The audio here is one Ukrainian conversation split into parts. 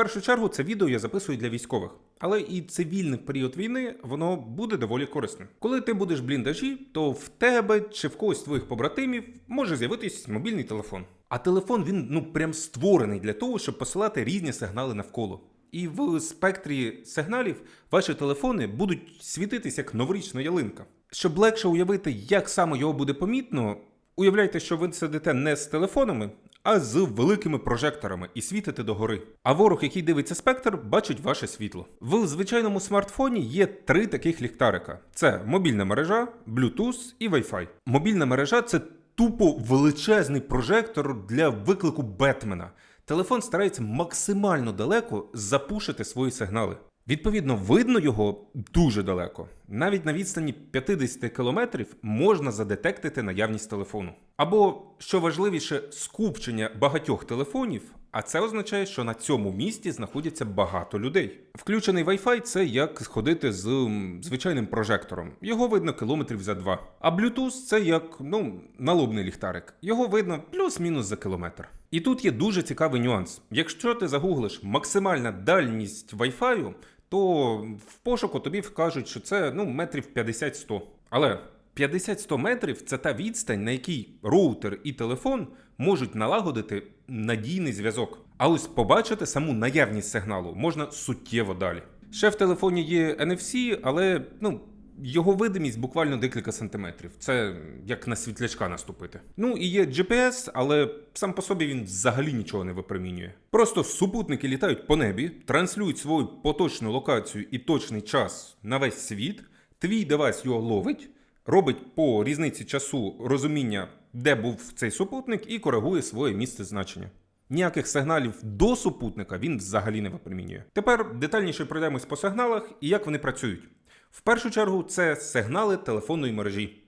першу чергу це відео я записую для військових, але і цивільний період війни воно буде доволі корисним. Коли ти будеш в бліндажі, то в тебе чи в когось твоїх побратимів може з'явитись мобільний телефон. А телефон він ну прям створений для того, щоб посилати різні сигнали навколо. І в спектрі сигналів ваші телефони будуть світитись як новорічна ялинка. Щоб легше уявити, як саме його буде помітно, уявляйте, що ви сидите не з телефонами, а з великими прожекторами і світите догори. А ворог, який дивиться спектр, бачить ваше світло. В звичайному смартфоні є три таких ліхтарика: це мобільна мережа, Bluetooth і Wi-Fi. Мобільна мережа це тупо величезний прожектор для виклику Бетмена. Телефон старається максимально далеко запушити свої сигнали. Відповідно, видно його дуже далеко. Навіть на відстані 50 км можна задетектити наявність телефону. Або, що важливіше, скупчення багатьох телефонів, а це означає, що на цьому місці знаходяться багато людей. Включений Wi-Fi – це як сходити з звичайним прожектором. Його видно кілометрів за два. А Bluetooth – це як ну, налобний ліхтарик. Його видно плюс-мінус за кілометр. І тут є дуже цікавий нюанс. Якщо ти загуглиш максимальна дальність Wi-Fi, то в пошуку тобі вкажуть, що це ну, метрів 50-100. Але 50-100 метрів це та відстань, на якій роутер і телефон можуть налагодити надійний зв'язок. А ось побачити саму наявність сигналу можна суттєво далі. Ще в телефоні є NFC, але ну. Його видимість буквально декілька сантиметрів. Це як на світлячка наступити. Ну і є GPS, але сам по собі він взагалі нічого не випромінює. Просто супутники літають по небі, транслюють свою поточну локацію і точний час на весь світ. Твій девайс його ловить, робить по різниці часу розуміння, де був цей супутник, і коригує своє місце значення. Ніяких сигналів до супутника він взагалі не випромінює. Тепер детальніше пройдемось по сигналах і як вони працюють. В першу чергу, це сигнали телефонної мережі.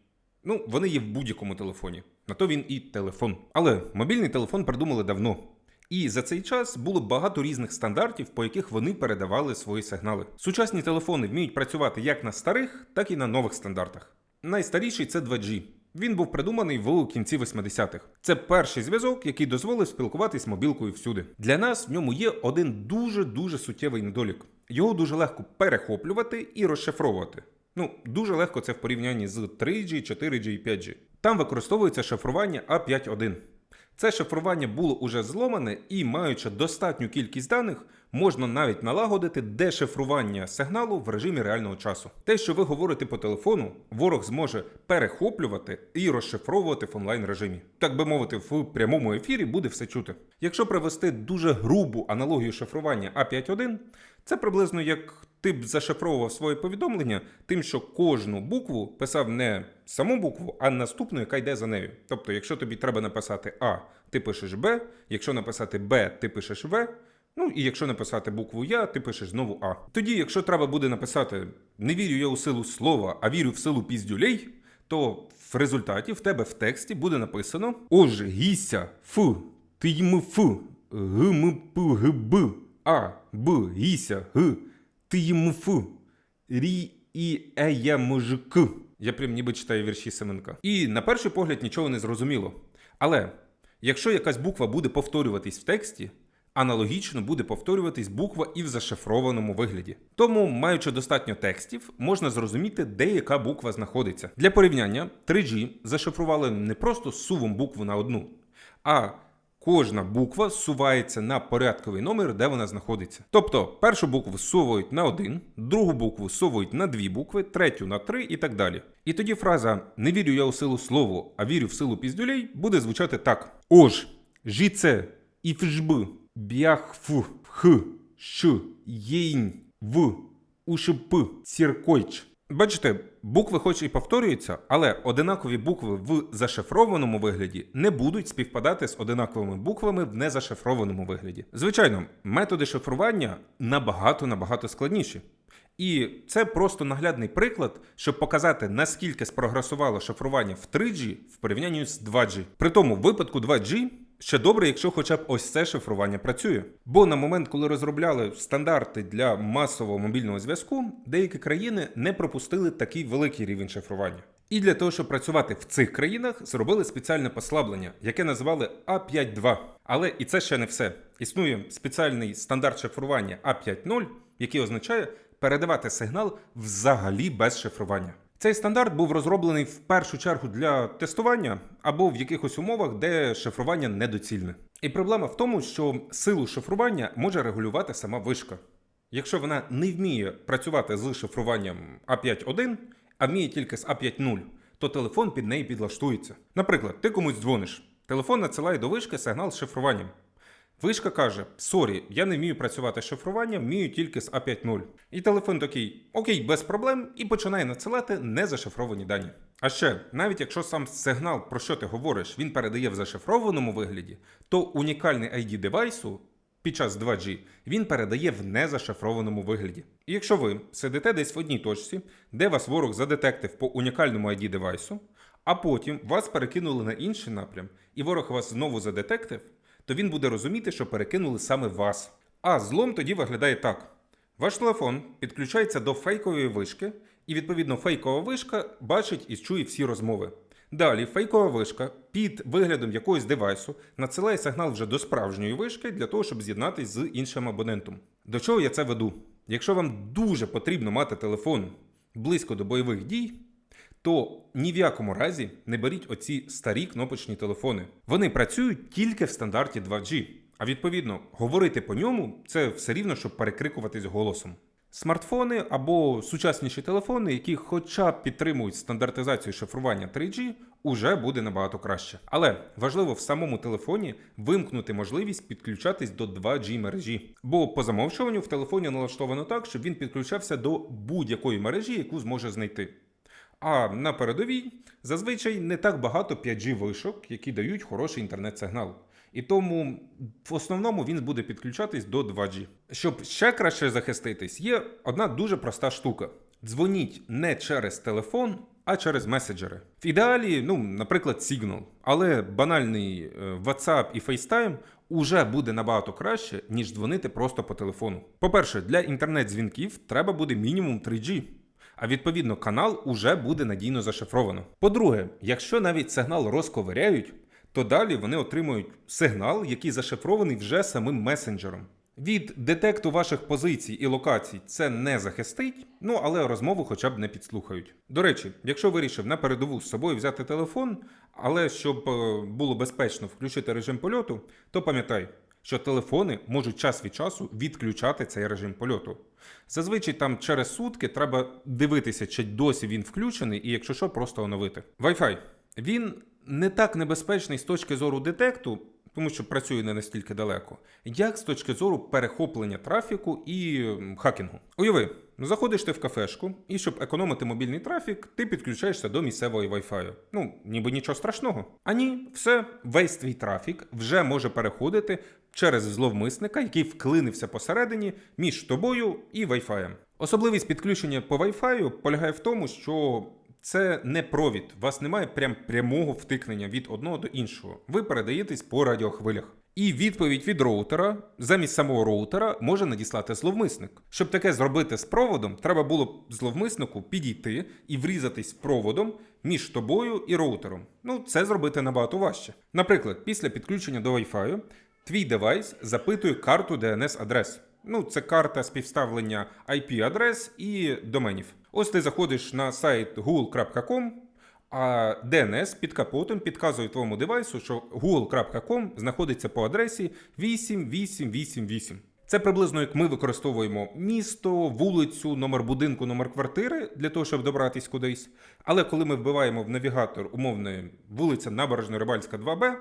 Ну, вони є в будь-якому телефоні. На то він і телефон. Але мобільний телефон придумали давно. І за цей час було багато різних стандартів, по яких вони передавали свої сигнали. Сучасні телефони вміють працювати як на старих, так і на нових стандартах. Найстаріший це 2G. Він був придуманий в кінці 80-х. Це перший зв'язок, який дозволив спілкуватись мобілкою всюди. Для нас в ньому є один дуже дуже суттєвий недолік. Його дуже легко перехоплювати і розшифровувати. Ну, дуже легко це в порівнянні з 3G, 4G і 5G. Там використовується шифрування A5.1. Це шифрування було уже зломане, і, маючи достатню кількість даних, можна навіть налагодити дешифрування сигналу в режимі реального часу. Те, що ви говорите по телефону, ворог зможе перехоплювати і розшифровувати в онлайн режимі. Так би мовити, в прямому ефірі буде все чути. Якщо привести дуже грубу аналогію шифрування A5.1, це приблизно як ти б зашифровував своє повідомлення, тим, що кожну букву писав не саму букву, а наступну, яка йде за нею. Тобто, якщо тобі треба написати А, ти пишеш Б, якщо написати Б, ти пишеш В. Ну і якщо написати букву Я, ти пишеш знову А. Тоді, якщо треба буде написати Не вірю я у силу слова, а вірю в силу піздюлей, то в результаті в тебе в тексті буде написано Ож гіся ф, ти йми ф, г м п г а б гіся г, ти йми ф, рі і е я мужик. Я прям ніби читаю вірші Семенка. І на перший погляд нічого не зрозуміло. Але якщо якась буква буде повторюватись в тексті, аналогічно буде повторюватись буква і в зашифрованому вигляді. Тому, маючи достатньо текстів, можна зрозуміти, де яка буква знаходиться. Для порівняння 3G зашифрували не просто сувом букву на одну, а кожна буква сувається на порядковий номер, де вона знаходиться. Тобто першу букву сувають на один, другу букву сувають на дві букви, третю на три і так далі. І тоді фраза Не вірю я у силу слову, а вірю в силу піздюлей буде звучати так: Ож, жіце, іфжб, бях ф, х, щ, єйнь, в, ушп, ціркойч. Бачите, букви хоч і повторюються, але одинакові букви в зашифрованому вигляді не будуть співпадати з одинаковими буквами в незашифрованому вигляді. Звичайно, методи шифрування набагато набагато складніші. І це просто наглядний приклад, щоб показати, наскільки спрогресувало шифрування в 3G в порівнянні з 2G. При тому в випадку 2G ще добре, якщо хоча б ось це шифрування працює. Бо на момент, коли розробляли стандарти для масового мобільного зв'язку, деякі країни не пропустили такий великий рівень шифрування. І для того, щоб працювати в цих країнах, зробили спеціальне послаблення, яке називали А5.2. Але і це ще не все. Існує спеціальний стандарт шифрування А5.0, який означає передавати сигнал взагалі без шифрування. Цей стандарт був розроблений в першу чергу для тестування або в якихось умовах, де шифрування недоцільне. І проблема в тому, що силу шифрування може регулювати сама вишка. Якщо вона не вміє працювати з шифруванням А5.1, а вміє тільки з А5.0, то телефон під неї підлаштується. Наприклад, ти комусь дзвониш, телефон надсилає до вишки сигнал з шифруванням. Вишка каже: Сорі, я не вмію працювати з шифруванням, вмію тільки з А5.0. І телефон такий, окей, без проблем, і починає надсилати незашифровані дані. А ще, навіть якщо сам сигнал, про що ти говориш, він передає в зашифрованому вигляді, то унікальний ID девайсу під час 2G він передає в незашифрованому вигляді. І якщо ви сидите десь в одній точці, де вас ворог задетектив по унікальному ID девайсу, а потім вас перекинули на інший напрям, і ворог вас знову задетектив, то він буде розуміти, що перекинули саме вас. А злом тоді виглядає так: ваш телефон підключається до фейкової вишки, і відповідно фейкова вишка бачить і чує всі розмови. Далі фейкова вишка під виглядом якогось девайсу надсилає сигнал вже до справжньої вишки для того, щоб з'єднатись з іншим абонентом. До чого я це веду? Якщо вам дуже потрібно мати телефон близько до бойових дій, то ні в якому разі не беріть оці старі кнопочні телефони. Вони працюють тільки в стандарті 2G. А відповідно, говорити по ньому це все рівно, щоб перекрикуватись голосом. Смартфони або сучасніші телефони, які хоча б підтримують стандартизацію шифрування 3G, уже буде набагато краще. Але важливо в самому телефоні вимкнути можливість підключатись до 2G мережі. Бо по замовчуванню в телефоні налаштовано так, щоб він підключався до будь-якої мережі, яку зможе знайти. А на передовій зазвичай не так багато 5G вишок, які дають хороший інтернет-сигнал. І тому в основному він буде підключатись до 2G. Щоб ще краще захиститись, є одна дуже проста штука: дзвоніть не через телефон, а через меседжери. В ідеалі, ну, наприклад, Signal. Але банальний е, WhatsApp і FaceTime уже буде набагато краще, ніж дзвонити просто по телефону. По-перше, для інтернет-дзвінків треба буде мінімум 3G. А відповідно, канал уже буде надійно зашифровано. По-друге, якщо навіть сигнал розковиряють, то далі вони отримують сигнал, який зашифрований вже самим месенджером. Від детекту ваших позицій і локацій це не захистить, ну але розмову хоча б не підслухають. До речі, якщо вирішив на передову з собою взяти телефон, але щоб е, було безпечно включити режим польоту, то пам'ятай, що телефони можуть час від часу відключати цей режим польоту. Зазвичай там через сутки треба дивитися, чи досі він включений, і якщо що, просто оновити. Wi-Fi. Він не так небезпечний з точки зору детекту, тому що працює не настільки далеко, як з точки зору перехоплення трафіку і хакінгу. Уяви, заходиш ти в кафешку, і щоб економити мобільний трафік, ти підключаєшся до місцевого Wi-Fi. Ну, ніби нічого страшного. А ні, все, весь твій трафік вже може переходити через зловмисника, який вклинився посередині між тобою і Wi-Fi. Особливість підключення по Wi-Fi полягає в тому, що це не провід, у вас немає прям прямого втикнення від одного до іншого. Ви передаєтесь по радіохвилях. І відповідь від роутера замість самого роутера може надіслати зловмисник. Щоб таке зробити з проводом, треба було б зловмиснику підійти і врізатись проводом між тобою і роутером. Ну, це зробити набагато важче. Наприклад, після підключення до Wi-Fi твій девайс запитує карту DNS-адрес. Ну, це карта співставлення IP-адрес і доменів. Ось ти заходиш на сайт google.com, а DNS під капотом підказує твоєму девайсу, що google.com знаходиться по адресі 8888. Це приблизно як ми використовуємо місто, вулицю, номер будинку, номер квартири для того, щоб добратись кудись. Але коли ми вбиваємо в навігатор умовне вулиця Набережно Рибальська 2Б,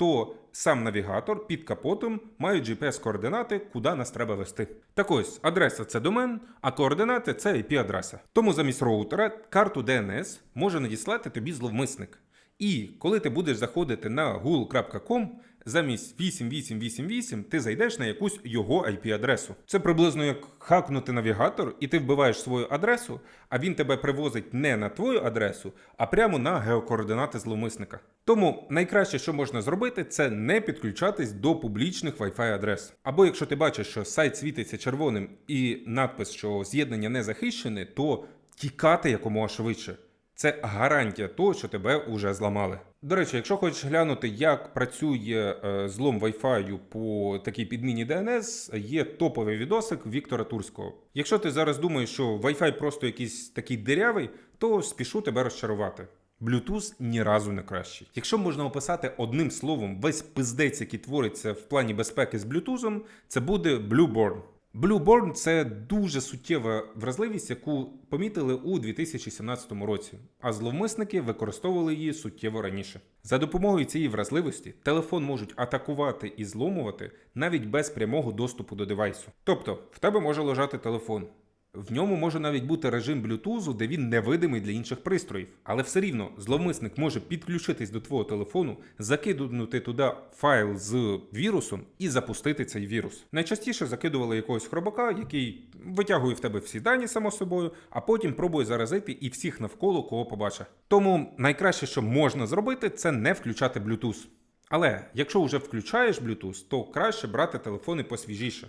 то сам навігатор під капотом має GPS-координати, куди нас треба вести. Так ось, адреса це домен, а координати це IP-адреса. Тому замість роутера карту DNS може надіслати тобі зловмисник. І коли ти будеш заходити на google.com, замість 8888 ти зайдеш на якусь його IP-адресу. Це приблизно як хакнути навігатор, і ти вбиваєш свою адресу, а він тебе привозить не на твою адресу, а прямо на геокоординати зловмисника. Тому найкраще, що можна зробити, це не підключатись до публічних Wi-Fi адрес. Або якщо ти бачиш, що сайт світиться червоним і надпис, що з'єднання не захищене, то тікати якомога швидше. Це гарантія того, що тебе уже зламали. До речі, якщо хочеш глянути, як працює е, злом Wi-Fi по такій підміні DNS, є топовий відосик Віктора Турського. Якщо ти зараз думаєш, що Wi-Fi просто якийсь такий дирявий, то спішу тебе розчарувати. Bluetooth ні разу не кращий. Якщо можна описати одним словом весь пиздець, який твориться в плані безпеки з Bluetooth, це буде Blueborn. Blueborn – це дуже суттєва вразливість, яку помітили у 2017 році, а зловмисники використовували її суттєво раніше. За допомогою цієї вразливості телефон можуть атакувати і зломувати навіть без прямого доступу до девайсу. Тобто, в тебе може лежати телефон. В ньому може навіть бути режим Bluetooth, де він невидимий для інших пристроїв. Але все рівно зловмисник може підключитись до твого телефону, закинути туди файл з вірусом і запустити цей вірус. Найчастіше закидували якогось хробака, який витягує в тебе всі дані, само собою, а потім пробує заразити і всіх навколо кого побачить. Тому найкраще, що можна зробити, це не включати Bluetooth. Але якщо вже включаєш Bluetooth, то краще брати телефони посвіжіше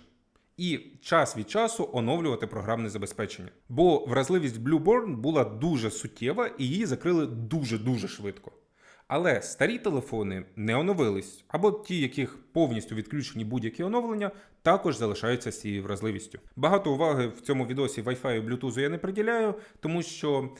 і час від часу оновлювати програмне забезпечення. Бо вразливість Blueborn була дуже суттєва і її закрили дуже-дуже швидко. Але старі телефони не оновились, або ті, яких повністю відключені будь-які оновлення, також залишаються з цією вразливістю. Багато уваги в цьому відосі Wi-Fi і Bluetooth я не приділяю, тому що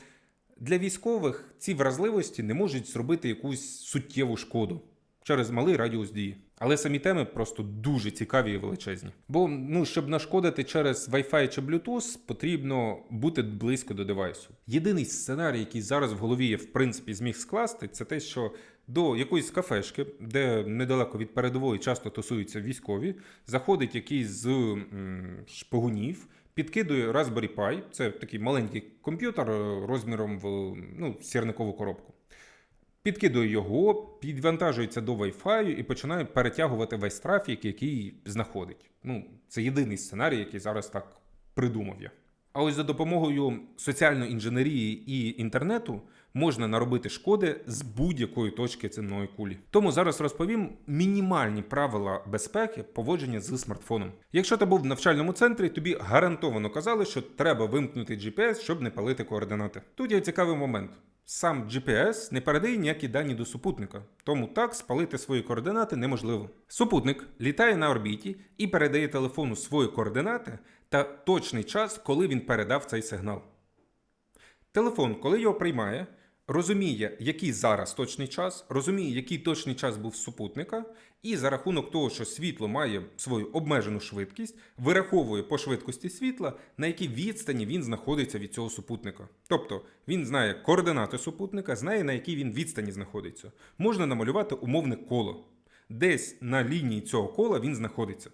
для військових ці вразливості не можуть зробити якусь суттєву шкоду через малий радіус дії. Але самі теми просто дуже цікаві і величезні. Бо ну, щоб нашкодити через Wi-Fi чи Bluetooth, потрібно бути близько до девайсу. Єдиний сценарій, який зараз в голові я в принципі зміг скласти, це те, що до якоїсь кафешки, де недалеко від передової часто тусуються військові, заходить якийсь з м, шпигунів. Підкидує Raspberry Pi, це такий маленький комп'ютер е, розміром в ну, сірникову коробку. Підкидує його, підвантажується до Wi-Fi і починає перетягувати весь трафік, який знаходить. Ну, це єдиний сценарій, який зараз так придумав я. А ось за допомогою соціальної інженерії і інтернету можна наробити шкоди з будь-якої точки земної кулі. Тому зараз розповім мінімальні правила безпеки поводження з смартфоном. Якщо ти був в навчальному центрі, тобі гарантовано казали, що треба вимкнути GPS, щоб не палити координати. Тут є цікавий момент. Сам GPS не передає ніякі дані до супутника, тому так спалити свої координати неможливо. Супутник літає на орбіті і передає телефону свої координати та точний час, коли він передав цей сигнал. Телефон, коли його приймає, розуміє, який зараз точний час, розуміє, який точний час був супутника, і за рахунок того, що світло має свою обмежену швидкість, вираховує по швидкості світла, на якій відстані він знаходиться від цього супутника. Тобто він знає координати супутника, знає, на якій він відстані знаходиться. Можна намалювати умовне коло. Десь на лінії цього кола він знаходиться.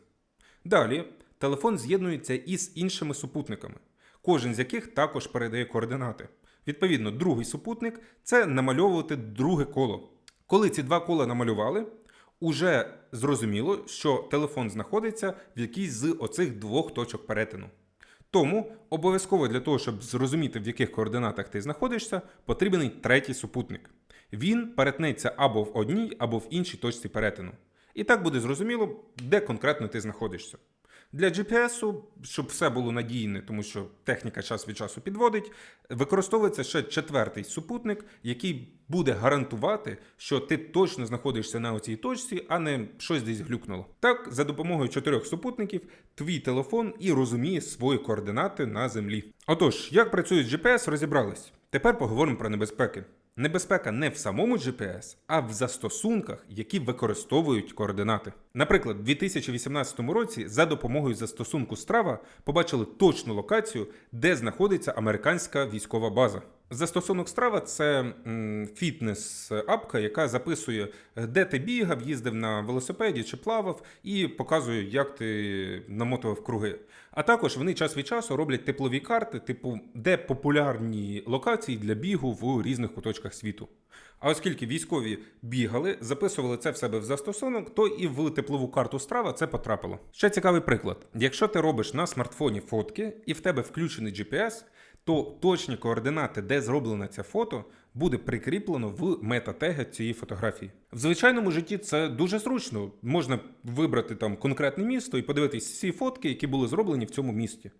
Далі телефон з'єднується із іншими супутниками, кожен з яких також передає координати. Відповідно, другий супутник це намальовувати друге коло. Коли ці два кола намалювали, уже зрозуміло, що телефон знаходиться в якійсь з оцих двох точок перетину. Тому обов'язково для того, щоб зрозуміти, в яких координатах ти знаходишся, потрібен третій супутник. Він перетнеться або в одній, або в іншій точці перетину. І так буде зрозуміло, де конкретно ти знаходишся. Для GPS, щоб все було надійне, тому що техніка час від часу підводить, використовується ще четвертий супутник, який буде гарантувати, що ти точно знаходишся на оцій точці, а не щось десь глюкнуло. Так, за допомогою чотирьох супутників, твій телефон і розуміє свої координати на землі. Отож, як працює GPS, розібрались. Тепер поговоримо про небезпеки. Небезпека не в самому GPS, а в застосунках, які використовують координати. Наприклад, у 2018 році за допомогою застосунку Strava побачили точну локацію, де знаходиться американська військова база. Застосунок Strava – це фітнес-апка, яка записує, де ти бігав, їздив на велосипеді чи плавав, і показує, як ти намотував круги. А також вони час від часу роблять теплові карти, типу, де популярні локації для бігу в різних куточках світу. А оскільки військові бігали, записували це в себе в застосунок, то і в теплову карту страва це потрапило. Ще цікавий приклад: якщо ти робиш на смартфоні фотки і в тебе включений GPS, то точні координати, де зроблено це фото, буде прикріплено в метатеги цієї фотографії. В звичайному житті це дуже зручно. Можна вибрати там конкретне місто і подивитись всі фотки, які були зроблені в цьому місті.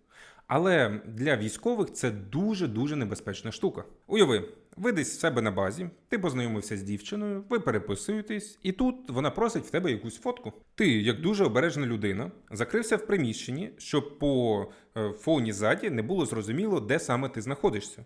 Але для військових це дуже дуже небезпечна штука. Уяви, ви десь в себе на базі, ти познайомився з дівчиною, ви переписуєтесь, і тут вона просить в тебе якусь фотку. Ти, як дуже обережна людина, закрився в приміщенні, щоб по е, фоні ззаді не було зрозуміло, де саме ти знаходишся,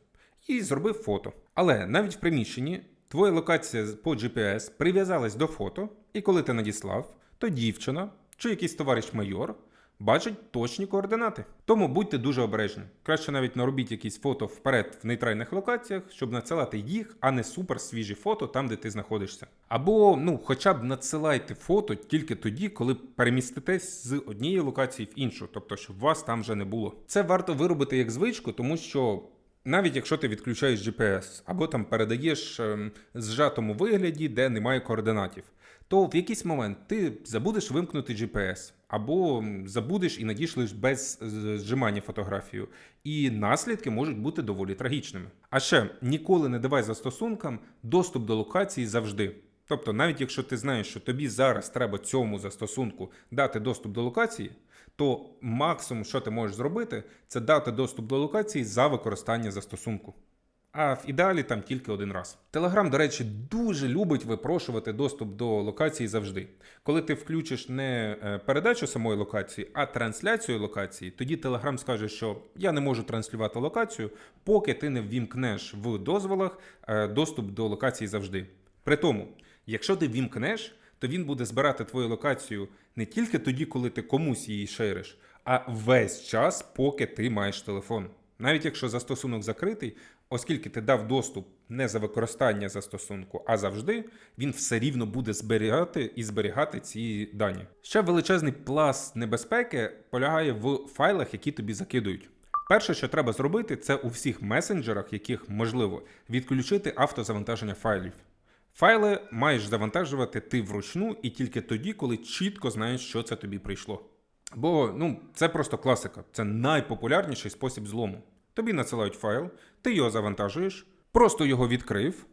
і зробив фото. Але навіть в приміщенні твоя локація по GPS прив'язалась до фото, і коли ти надіслав, то дівчина чи якийсь товариш майор бачить точні координати. Тому будьте дуже обережні. Краще навіть наробіть якісь фото вперед в нейтральних локаціях, щоб надсилати їх, а не супер свіжі фото там, де ти знаходишся. Або ну, хоча б надсилайте фото тільки тоді, коли переміститесь з однієї локації в іншу, тобто щоб вас там вже не було. Це варто виробити як звичку, тому що. Навіть якщо ти відключаєш GPS або там передаєш ем, зжатому вигляді, де немає координатів, то в якийсь момент ти забудеш вимкнути GPS, або забудеш і надішлеш без зжимання фотографію. І наслідки можуть бути доволі трагічними. А ще ніколи не давай застосункам доступ до локації завжди. Тобто, навіть якщо ти знаєш, що тобі зараз треба цьому застосунку дати доступ до локації, то максимум, що ти можеш зробити, це дати доступ до локації за використання застосунку. А в ідеалі там тільки один раз. Телеграм, до речі, дуже любить випрошувати доступ до локації завжди. Коли ти включиш не е, передачу самої локації, а трансляцію локації, тоді Телеграм скаже, що я не можу транслювати локацію, поки ти не ввімкнеш в дозволах е, доступ до локації завжди. При тому, якщо ти ввімкнеш, то він буде збирати твою локацію не тільки тоді, коли ти комусь її шериш, а весь час, поки ти маєш телефон. Навіть якщо застосунок закритий, оскільки ти дав доступ не за використання застосунку, а завжди, він все рівно буде зберігати і зберігати ці дані. Ще величезний пласт небезпеки полягає в файлах, які тобі закидують. Перше, що треба зробити, це у всіх месенджерах, яких можливо, відключити автозавантаження файлів. Файли маєш завантажувати ти вручну і тільки тоді, коли чітко знаєш, що це тобі прийшло. Бо ну, це просто класика, це найпопулярніший спосіб злому. Тобі надсилають файл, ти його завантажуєш, просто його відкрив,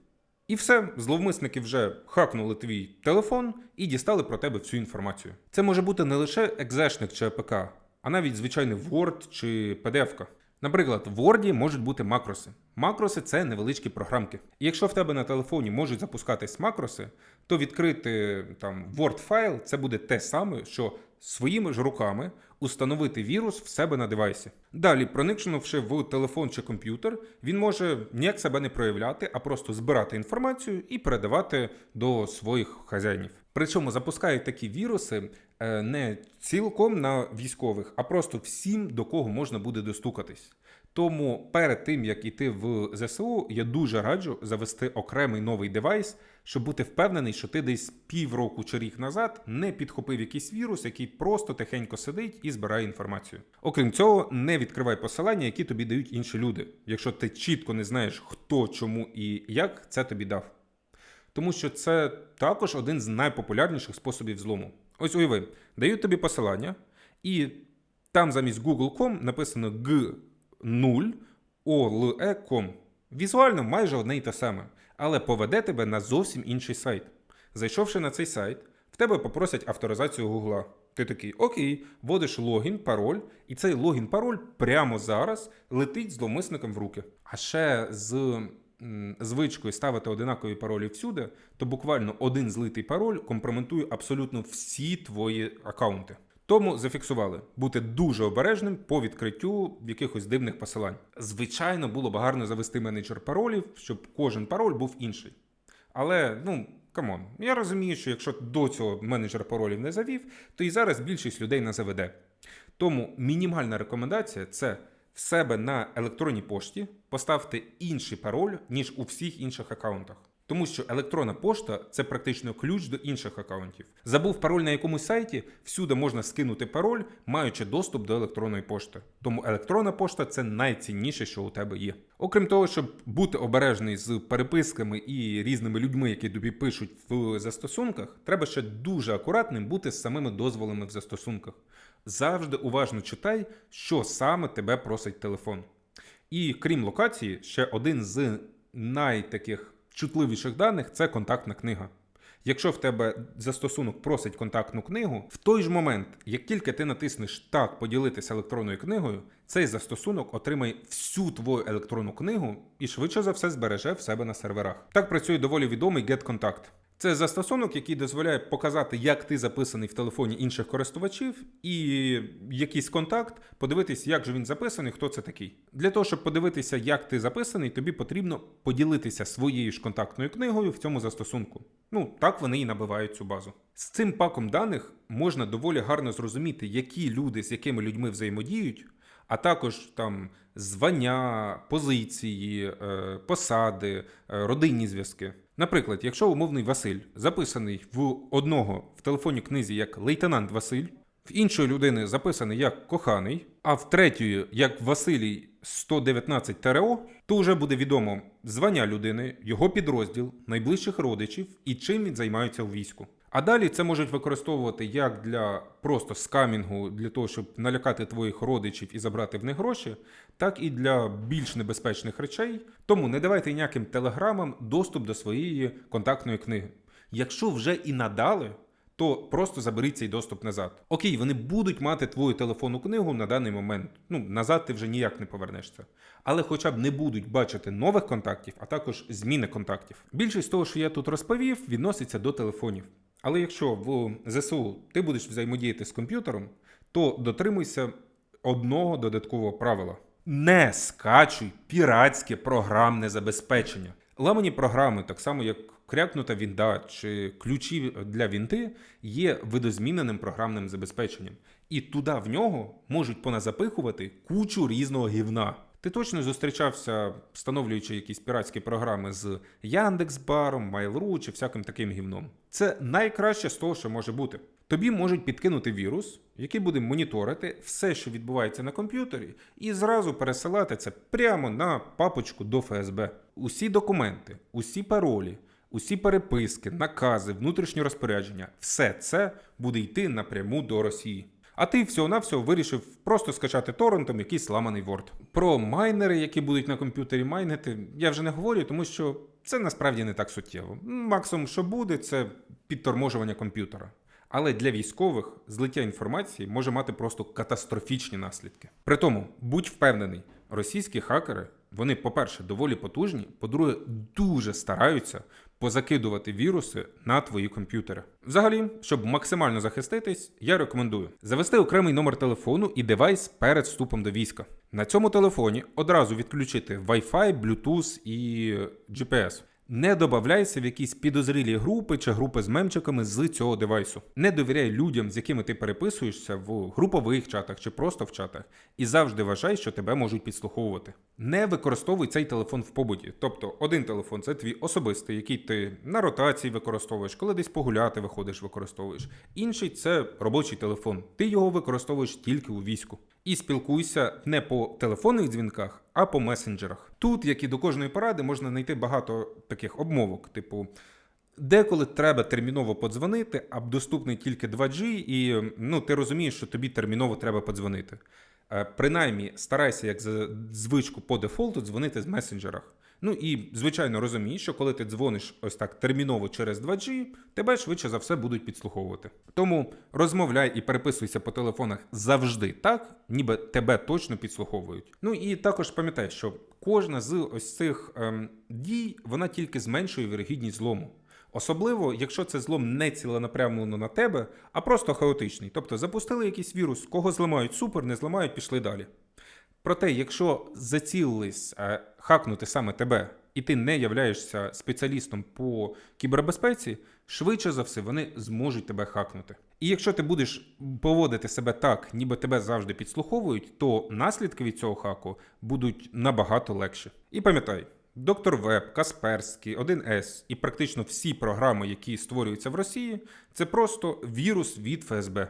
і все, зловмисники вже хакнули твій телефон і дістали про тебе всю інформацію. Це може бути не лише екзешник чи АПК, а навіть звичайний Word чи PDF. Наприклад, в Word можуть бути макроси. Макроси це невеличкі програмки. І якщо в тебе на телефоні можуть запускатись макроси, то відкрити там Word файл це буде те саме, що своїми ж руками установити вірус в себе на девайсі. Далі, проникнувши в телефон чи комп'ютер, він може ніяк себе не проявляти, а просто збирати інформацію і передавати до своїх хазяїнів. Причому запускають такі віруси е, не цілком на військових, а просто всім, до кого можна буде достукатись. Тому перед тим як іти в ЗСУ, я дуже раджу завести окремий новий девайс, щоб бути впевнений, що ти десь півроку чи рік назад не підхопив якийсь вірус, який просто тихенько сидить і збирає інформацію. Окрім цього, не відкривай посилання, які тобі дають інші люди, якщо ти чітко не знаєш, хто, чому і як це тобі дав. Тому що це також один з найпопулярніших способів злому. Ось уяви, дають тобі посилання, і там замість Google.com написано G0 OLE.com. Візуально майже одне й те саме, але поведе тебе на зовсім інший сайт. Зайшовши на цей сайт, в тебе попросять авторизацію Гугла. Ти такий, окей, вводиш логін, пароль, і цей логін, пароль прямо зараз летить зловмисникам в руки. А ще з звичкою ставити одинакові паролі всюди, то буквально один злитий пароль компрометує абсолютно всі твої аккаунти. Тому зафіксували бути дуже обережним по відкриттю якихось дивних посилань. Звичайно, було б гарно завести менеджер паролів, щоб кожен пароль був інший. Але ну камон, я розумію, що якщо до цього менеджер паролів не завів, то і зараз більшість людей не заведе. Тому мінімальна рекомендація це в себе на електронній пошті поставте інший пароль, ніж у всіх інших аккаунтах. Тому що електронна пошта це практично ключ до інших аккаунтів. Забув пароль на якомусь сайті, всюди можна скинути пароль, маючи доступ до електронної пошти. Тому електронна пошта це найцінніше, що у тебе є. Окрім того, щоб бути обережний з переписками і різними людьми, які тобі пишуть в застосунках, треба ще дуже акуратним бути з самими дозволами в застосунках. Завжди уважно читай, що саме тебе просить телефон. І крім локації, ще один з найтаких чутливіших даних це контактна книга. Якщо в тебе застосунок просить контактну книгу, в той ж момент, як тільки ти натиснеш так поділитися електронною книгою, цей застосунок отримає всю твою електронну книгу і швидше за все збереже в себе на серверах. Так працює доволі відомий GetContact. Це застосунок, який дозволяє показати, як ти записаний в телефоні інших користувачів, і якийсь контакт, подивитись, як же він записаний, хто це такий. Для того, щоб подивитися, як ти записаний, тобі потрібно поділитися своєю ж контактною книгою в цьому застосунку. Ну, так вони і набивають цю базу. З цим паком даних можна доволі гарно зрозуміти, які люди з якими людьми взаємодіють, а також там звання, позиції, е, посади, е, родинні зв'язки. Наприклад, якщо умовний Василь записаний в одного в телефонній книзі як лейтенант Василь, в іншої людини записаний як коханий, а в третьої як Василій 119 ТРО, то вже буде відомо звання людини, його підрозділ, найближчих родичів і чим він займається у війську. А далі це можуть використовувати як для просто скамінгу, для того, щоб налякати твоїх родичів і забрати в них гроші, так і для більш небезпечних речей. Тому не давайте ніяким телеграмам доступ до своєї контактної книги. Якщо вже і надали, то просто заберіть цей доступ назад. Окей, вони будуть мати твою телефонну книгу на даний момент. Ну, назад ти вже ніяк не повернешся. Але хоча б не будуть бачити нових контактів, а також зміни контактів. Більшість того, що я тут розповів, відноситься до телефонів. Але якщо в ЗСУ ти будеш взаємодіяти з комп'ютером, то дотримуйся одного додаткового правила: не скачуй піратське програмне забезпечення. Ламані програми, так само як крякнута вінда чи ключі для вінти, є видозміненим програмним забезпеченням. І туди в нього можуть поназапихувати кучу різного гівна. Ти точно зустрічався, встановлюючи якісь піратські програми з Яндекс.Баром, Mail.ru чи всяким таким гівном. Це найкраще з того, що може бути. Тобі можуть підкинути вірус, який буде моніторити все, що відбувається на комп'ютері, і зразу пересилати це прямо на папочку до ФСБ. Усі документи, усі паролі, усі переписки, накази, внутрішні розпорядження все це буде йти напряму до Росії. А ти всього-навсього вирішив просто скачати торрентом якийсь ламаний Word. Про майнери, які будуть на комп'ютері майнити, я вже не говорю, тому що це насправді не так суттєво. Максимум, що буде, це підторможування комп'ютера. Але для військових злиття інформації може мати просто катастрофічні наслідки. При тому, будь впевнений, російські хакери, вони, по-перше, доволі потужні, по-друге, дуже стараються позакидувати віруси на твої комп'ютери. Взагалі, щоб максимально захиститись, я рекомендую завести окремий номер телефону і девайс перед вступом до війська. На цьому телефоні одразу відключити Wi-Fi, Bluetooth і GPS. Не додавайся в якісь підозрілі групи чи групи з мемчиками з цього девайсу. Не довіряй людям, з якими ти переписуєшся в групових чатах чи просто в чатах, і завжди вважай, що тебе можуть підслуховувати. Не використовуй цей телефон в побуті. Тобто, один телефон це твій особистий, який ти на ротації використовуєш, коли десь погуляти виходиш, використовуєш. Інший це робочий телефон. Ти його використовуєш тільки у війську. І спілкуйся не по телефонних дзвінках, а по месенджерах. Тут, як і до кожної поради, можна знайти багато таких обмовок, типу. Деколи треба терміново подзвонити, а доступний тільки 2G, і ну, ти розумієш, що тобі терміново треба подзвонити. Е, Принаймні, старайся, як звичку по дефолту, дзвонити з месенджерах. Ну і, звичайно, розумієш, що коли ти дзвониш ось так терміново через 2G, тебе швидше за все будуть підслуховувати. Тому розмовляй і переписуйся по телефонах завжди так, ніби тебе точно підслуховують. Ну і також пам'ятай, що кожна з ось цих ем, дій вона тільки зменшує вірогідність злому. Особливо, якщо це злом не ціленапрямлено на тебе, а просто хаотичний. Тобто запустили якийсь вірус, кого зламають супер, не зламають, пішли далі. Проте, якщо зацілились е, хакнути саме тебе, і ти не являєшся спеціалістом по кібербезпеці, швидше за все вони зможуть тебе хакнути. І якщо ти будеш поводити себе так, ніби тебе завжди підслуховують, то наслідки від цього хаку будуть набагато легші. І пам'ятай. Доктор Веб, Касперський, 1С і практично всі програми, які створюються в Росії, це просто вірус від ФСБ.